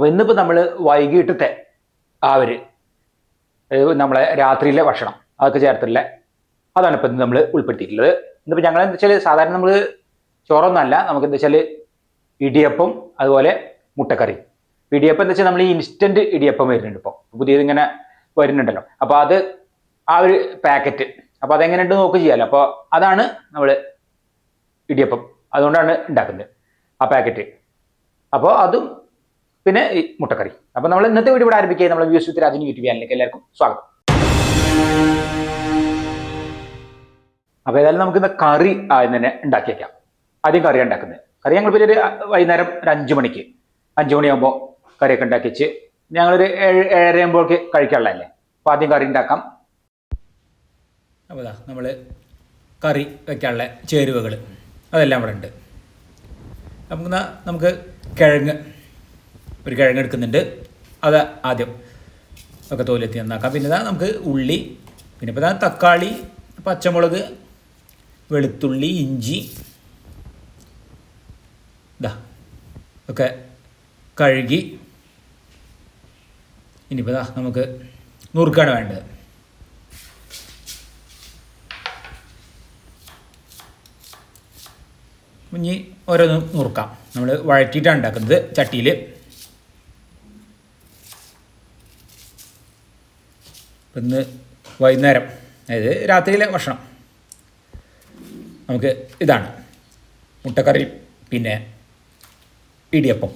അപ്പോൾ ഇന്നിപ്പോൾ നമ്മൾ വൈകിട്ടത്തെ ആ ഒരു നമ്മളെ രാത്രിയിലെ ഭക്ഷണം അതൊക്കെ ചേർത്തില്ല അതാണ് ഇപ്പം നമ്മൾ ഉൾപ്പെടുത്തിയിട്ടുള്ളത്. ഇന്നിപ്പോൾ ഞങ്ങൾ എന്താ വെച്ചാൽ സാധാരണ നമ്മൾ ചോറൊന്നുമല്ല നമുക്ക് എന്താ വെച്ചാൽ ഇടിയപ്പം അതുപോലെ മുട്ടക്കറി. ഇടിയപ്പം എന്താ വെച്ചാൽ നമ്മൾ ഈ ഇൻസ്റ്റന്റ് ഇടിയപ്പം വരുന്നുണ്ട് ഇപ്പോൾ പുതിയത് ഇങ്ങനെ വരുന്നുണ്ടല്ലോ. അപ്പോൾ അത് ആ ഒരു പാക്കറ്റ് അപ്പോൾ അതെങ്ങനെയുണ്ട് നോക്ക് ചെയ്യാമല്ലോ അപ്പോൾ അതാണ് നമ്മൾ ഇടിയപ്പം അതുകൊണ്ടാണ് ഉണ്ടാക്കുന്നത് ആ പാക്കറ്റ്. അപ്പോൾ അതും പിന്നെ ഈ മുട്ടക്കറി. അപ്പോൾ നമ്മൾ ഇന്നത്തെ വീഡിയോ ഇവിടെ ആരംഭിക്കുക നമ്മൾ വ്യൂസ് വിത്ത് രാജൻ യൂട്യൂബ് ചാനലിലേക്ക് എല്ലാവർക്കും സ്വാഗതം. അപ്പോൾ ഏതായാലും നമുക്ക് ഇന്ന് കറി ആദ്യം തന്നെ ഉണ്ടാക്കി വയ്ക്കാം ആദ്യം കറി ഉണ്ടാക്കുന്നത്. കറി ഞങ്ങൾ പിന്നെ ഒരു വൈകുന്നേരം ഒരു അഞ്ച് മണിക്ക് അഞ്ച് മണിയാകുമ്പോൾ കറിയൊക്കെ ഉണ്ടാക്കി വെച്ച് ഞങ്ങളൊരു ഏഴ് ആകുമ്പോഴേക്ക് കഴിക്കാനുള്ളതല്ലേ? അപ്പോൾ ആദ്യം കറി ഉണ്ടാക്കാം. അപ്പോൾ നമ്മൾ കറി വെക്കാനുള്ള ചേരുവകൾ അതെല്ലാം ഇവിടെ ഉണ്ട്. നമുക്ക് നമുക്ക് കിഴങ്ങ് ഒരു കിഴങ്ങ് എടുക്കുന്നുണ്ട്. അത് ആദ്യം ഒക്കെ തോലെത്തി നന്നാക്കാം. പിന്നെ നമുക്ക് ഉള്ളി പിന്നെ ഇപ്പോൾ തക്കാളി പച്ചമുളക് വെളുത്തുള്ളി ഇഞ്ചി ഇതാ ഒക്കെ കഴുകി ഇനിയിപ്പോൾ ഇതാ നമുക്ക് നുറുക്കാണ് വേണ്ടത്. ഇനി ഓരോന്ന് നുറുക്കാം. നമ്മൾ വഴറ്റിയിട്ടാണ് ഉണ്ടാക്കുന്നത് ചട്ടിയിൽ ഇന്ന് വൈകുന്നേരം അതായത് രാത്രിയിലെ ഭക്ഷണം. നമുക്ക് ഇതാണ്. മുട്ടക്കറി പിന്നെ ഇടിയപ്പം.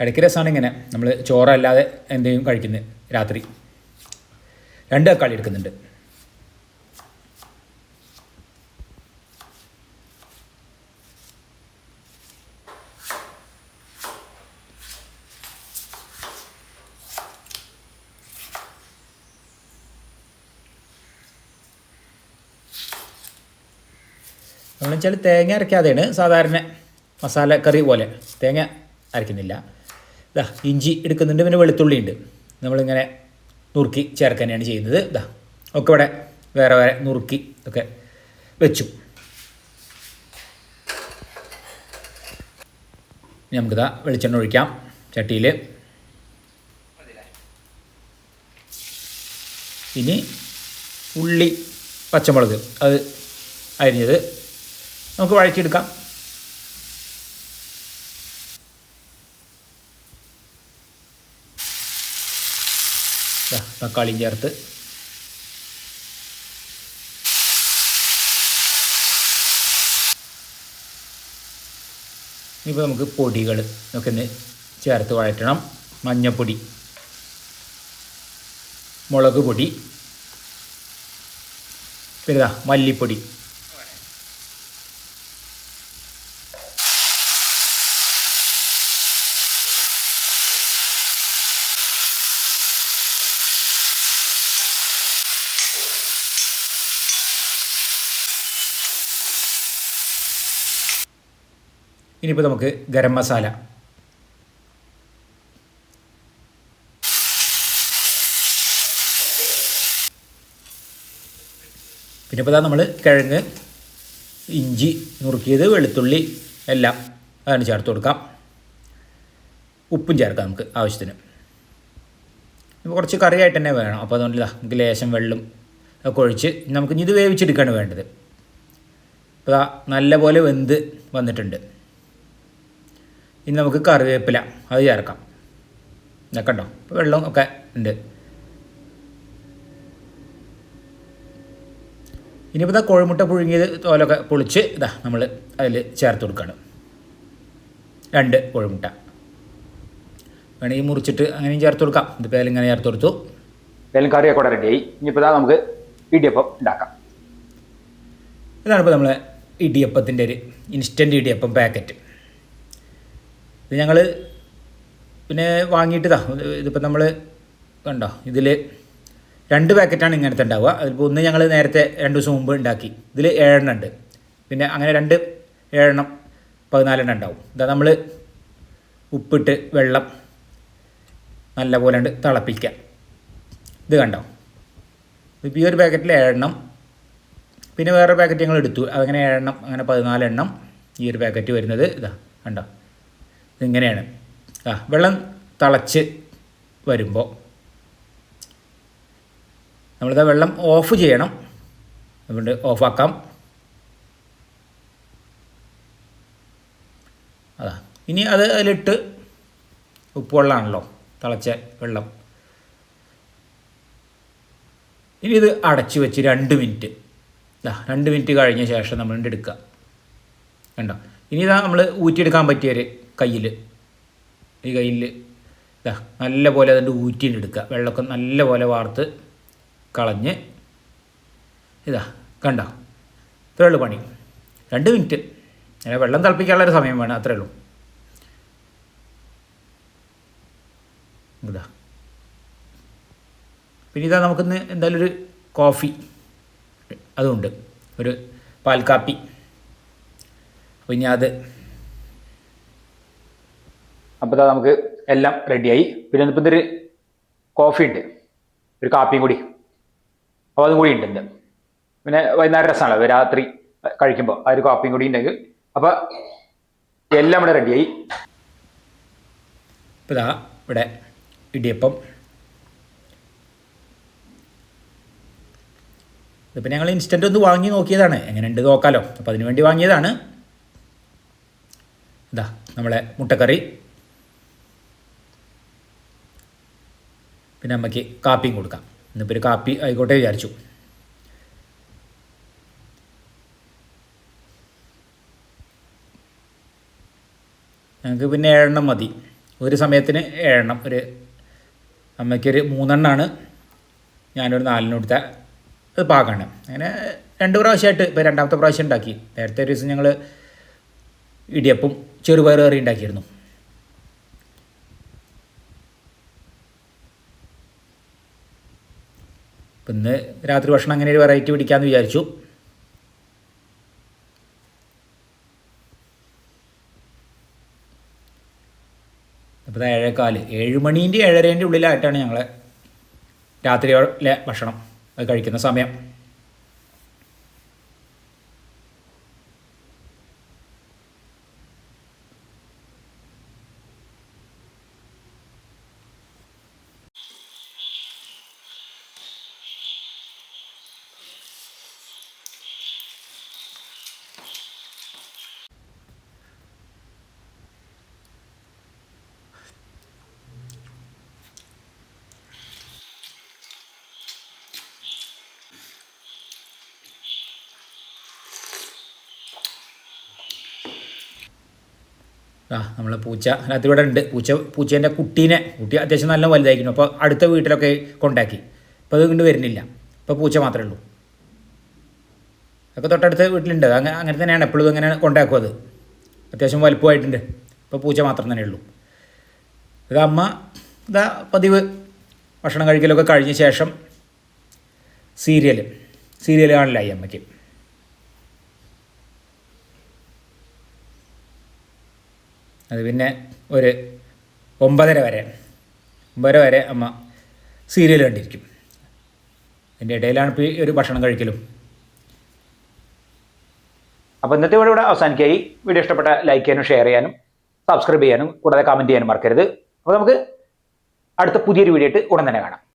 ഇടയ്ക്ക് രസമാണ് ഇങ്ങനെ നമ്മൾ ചോറല്ലാതെ എന്തെങ്കിലും കഴിക്കുന്നത് രാത്രി. രണ്ട് തക്കാളി എടുക്കുന്നുണ്ട്. നമ്മൾ വെച്ചാൽ തേങ്ങ അരയ്ക്കാതെയാണ് സാധാരണ മസാല കറി പോലെ. തേങ്ങ അരയ്ക്കുന്നില്ല. ഇതാ ഇഞ്ചി എടുക്കുന്നുണ്ട് പിന്നെ വെളുത്തുള്ളി ഉണ്ട്. നമ്മളിങ്ങനെ നുറുക്കി ചേർക്കാനാണ് ചെയ്യുന്നത്. ഇതാ ഒക്കെ ഇവിടെ വേറെ വേറെ നുറുക്കി ഒക്കെ വെച്ചു. നമുക്കിതാ വെളിച്ചെണ്ണ ഒഴിക്കാം ചട്ടിയിൽ ഇനി ഉള്ളി പച്ചമുളക് അത് അരിഞ്ഞത് നമുക്ക് വഴറ്റിയെടുക്കാം. തക്കാളിയും ചേർത്ത്. ഇനിയിപ്പോൾ നമുക്ക് പൊടികൾ ഒക്കെ ഒന്ന് ചേർത്ത് വഴറ്റണം. മഞ്ഞപ്പൊടി മുളക് പൊടി പിന്നെ മല്ലിപ്പൊടി. ഇനിയിപ്പോൾ നമുക്ക് ഗരം മസാല. പിന്നെ ഇപ്പോൾ നമ്മൾ കിഴങ്ങ് ഇഞ്ചി നുറുക്കിയത് വെളുത്തുള്ളി എല്ലാം അതിന് ചേർത്ത് കൊടുക്കാം. ഉപ്പും ചേർക്കാം നമുക്ക് ആവശ്യത്തിന്. കുറച്ച് കറിയായിട്ട് തന്നെ വേണം. അപ്പോൾ അതുകൊണ്ട് ഇതാ ലേശം വെള്ളം ഒക്കെ ഒഴിച്ച് നമുക്ക് ഇത് വേവിച്ചെടുക്കുകയാണ് വേണ്ടത്. ഇപ്പോൾ നല്ല നല്ലപോലെ വെന്ത് വന്നിട്ടുണ്ട്. ഇനി നമുക്ക് കറിവേപ്പില അത് ചേർക്കാം. ഇതൊക്കെ വെള്ളം ഒക്കെ ഉണ്ട്. ഇനിയിപ്പോൾ ഇതാ കോഴിമുട്ട പുഴുങ്ങിയത് തോലൊക്കെ പൊളിച്ച് ഇതാ നമ്മൾ അതിൽ ചേർത്ത് കൊടുക്കുകയാണ് രണ്ട് കോഴിമുട്ട. വേണമെങ്കിൽ മുറിച്ചിട്ട് അങ്ങനെയും ചേർത്ത് കൊടുക്കാം. ഇതിപ്പോൾ ഇങ്ങനെ ചേർത്ത് കൊടുത്തു. കറിയൊക്കെ ഇനിയിപ്പോൾ നമുക്ക് ഇടിയപ്പം ഉണ്ടാക്കാം. ഇതാണ് ഇപ്പോൾ നമ്മളെ ഇടിയപ്പത്തിന്റെ ഒരു ഇൻസ്റ്റന്റ് ഇടിയപ്പം പാക്കറ്റ് ഇത് ഞങ്ങൾ പിന്നെ വാങ്ങിയിട്ടതാ. ഇതിപ്പോൾ നമ്മൾ കണ്ടോ? ഇതിൽ രണ്ട് പാക്കറ്റാണ് ഇങ്ങനത്തെ ഉണ്ടാവുക. അതിപ്പോൾ ഒന്ന് ഞങ്ങൾ നേരത്തെ രണ്ട് ദിവസം മുമ്പ് ഉണ്ടാക്കി. ഇതിൽ ഏഴെണ്ണം ഉണ്ട്. പിന്നെ അങ്ങനെ രണ്ട് ഏഴെണ്ണം പതിനാലെണ്ണം ഉണ്ടാവും. ഇതാ നമ്മൾ ഉപ്പിട്ട് വെള്ളം നല്ല പോലെ ഉണ്ട് തിളപ്പിക്കുക. ഇത് കണ്ടോ? ഇപ്പോൾ ഈ ഒരു പാക്കറ്റിൽ ഏഴെണ്ണം. പിന്നെ വേറെ പാക്കറ്റ് ഞങ്ങൾ എടുത്തു. അതങ്ങനെ ഏഴെണ്ണം അങ്ങനെ പതിനാലെണ്ണം ഈ ഒരു പാക്കറ്റ് വരുന്നത്. ഇതാ കണ്ടോ? ഇതിങ്ങനെയാണ്. ആ വെള്ളം തിളച്ച് വരുമ്പോൾ നമ്മളിത് വെള്ളം ഓഫ് ചെയ്യണം. അതുകൊണ്ട് ഓഫാക്കാം അതാ. ഇനി അത് അതിലിട്ട് ഉപ്പുവെള്ളമാണല്ലോ തിളച്ച വെള്ളം. ഇനി ഇത് അടച്ചു വെച്ച് രണ്ട് മിനിറ്റ്. രണ്ട് മിനിറ്റ് കഴിഞ്ഞ ശേഷം നമ്മൾ എടുക്കുക കണ്ടോ? ഇനി ഇതാ നമ്മൾ ഊറ്റിയെടുക്കാൻ പറ്റിയൊരു കയ്യിൽ ഈ കയ്യിൽ ഇതാ നല്ല പോലെ അതിന്റെ ഊറ്റിയിട്ട് എടുക്കുക വെള്ളമൊക്കെ നല്ല പോലെ വാർത്ത് കളഞ്ഞ്. ഇതാ കണ്ടോ? ഇത്രേ ഉള്ളൂ പണി. രണ്ട് മിനിറ്റ്. അങ്ങനെ വെള്ളം തിളപ്പിക്കാനുള്ള ഒരു സമയം വേണം അത്രേ ഉള്ളൂ. ഇതാ. പിന്നെ ഇതാ നമുക്കിന്ന് എന്തായാലും ഒരു കോഫി. അതുണ്ട്. ഒരു പാൽ കാപ്പി അപ്പോൾ ഇനി അത് അപ്പോൾ ഇതാ നമുക്ക് എല്ലാം റെഡിയായി. പിന്നെ ഇപ്പം ഇതൊരു കോഫി ഉണ്ട്. ഒരു കാപ്പിയും കൂടി. അപ്പോൾ അതും കൂടി ഉണ്ട് എന്ത് പിന്നെ വൈകുന്നേരം രസമാണല്ലോ രാത്രി കഴിക്കുമ്പോൾ ആ ഒരു കാപ്പിയും കൂടി ഉണ്ടെങ്കിൽ. അപ്പോൾ എല്ലാം ഇവിടെ റെഡിയായി. ഇപ്പം ഇതാ ഇവിടെ ഇടിയപ്പം. ഇതിപ്പോൾ ഞങ്ങൾ ഇൻസ്റ്റന്റ് ഒന്ന് വാങ്ങി നോക്കിയതാണ്. എങ്ങനെ ഉണ്ട് നോക്കാലോ. അപ്പോൾ അതിന് വേണ്ടി വാങ്ങിയതാണ്. ഇതാ നമ്മളെ മുട്ടക്കറി. പിന്നെ അമ്മയ്ക്ക് കാപ്പിയും കൊടുക്കാം. ഇന്നിപ്പോൾ ഒരു കാപ്പി ആയിക്കോട്ടെ വിചാരിച്ചു. ഞങ്ങൾക്ക് പിന്നെ ഏഴെണ്ണം മതി. ഒരു സമയത്തിന് ഏഴെണ്ണം. ഒരു അമ്മയ്ക്കൊരു മൂന്നെണ്ണമാണ് ഞാനൊരു നാലിന് പാകമാണ് അങ്ങനെ രണ്ട് പ്രാവശ്യമായിട്ട് ഇപ്പോൾ രണ്ടാമത്തെ പ്രാവശ്യം ഉണ്ടാക്കി. നേരത്തെ ഒരു ദിവസം ഞങ്ങൾ ഇടിയപ്പം ചെറുപയർ കറി ഉണ്ടാക്കിയിരുന്നു. ഇന്ന് രാത്രി ഭക്ഷണം അങ്ങനെ ഒരു വെറൈറ്റി പിടിക്കാമെന്ന് വിചാരിച്ചു. അപ്പോൾ ഏഴേക്കാൽ ഏഴ് മണീന്റെ ഏഴരേന്റെ ഉള്ളിലായിട്ടാണ് ഞങ്ങൾ രാത്രിയിലെ ഭക്ഷണം. കഴിക്കുന്ന സമയം. ആ നമ്മളെ പൂച്ച. അതിനകത്ത് ഇവിടെ ഉണ്ട്. പൂച്ച പൂച്ചേന്റെ കുട്ടീനെ. കുട്ടി അത്യാവശ്യം നല്ല വലുതായിരിക്കുന്നു. അപ്പോൾ അടുത്ത വീട്ടിലൊക്കെ കൊണ്ടാക്കി. ഇപ്പോൾ അത് കൊണ്ട് വരുന്നില്ല. ഇപ്പോൾ പൂച്ച മാത്രമേ ഉള്ളൂ. അതൊക്കെ തൊട്ടടുത്ത വീട്ടിലുണ്ട്. അങ്ങനെ അങ്ങനെ തന്നെയാണ്. എപ്പോഴും അങ്ങനെ കൊണ്ടാക്കും അത്. അത്യാവശ്യം വലുപ്പമായിട്ടുണ്ട്. ഇപ്പോൾ പൂച്ച മാത്രം തന്നെ ഉള്ളൂ. ഇത് അമ്മ ഇതാ പതിവ് ഭക്ഷണം കഴിക്കലൊക്കെ കഴിഞ്ഞ ശേഷം സീരിയൽ സീരിയൽ കാണില്ല ഈ അമ്മയ്ക്ക്. അത് പിന്നെ ഒരു ഒമ്പതര വരെ ഒമ്പതര വരെ അമ്മ സീരിയൽ കണ്ടിരിക്കും. അതിന്റെ ഇടയിലാണ് ഇപ്പോൾ ഈ ഒരു ഭക്ഷണം കഴിക്കലും. അപ്പോൾ ഇന്നത്തെ വീഡിയോ ഇവിടെ അവസാനിക്കായി. വീഡിയോ ഇഷ്ടപ്പെട്ട ലൈക്ക് ചെയ്യാനും ഷെയർ ചെയ്യാനും സബ്സ്ക്രൈബ് ചെയ്യാനും കൂടാതെ കമന്റ് ചെയ്യാനും മറക്കരുത്. അപ്പോൾ നമുക്ക് അടുത്ത പുതിയൊരു വീഡിയോ ആയിട്ട് ഉടൻ തന്നെ കാണാം.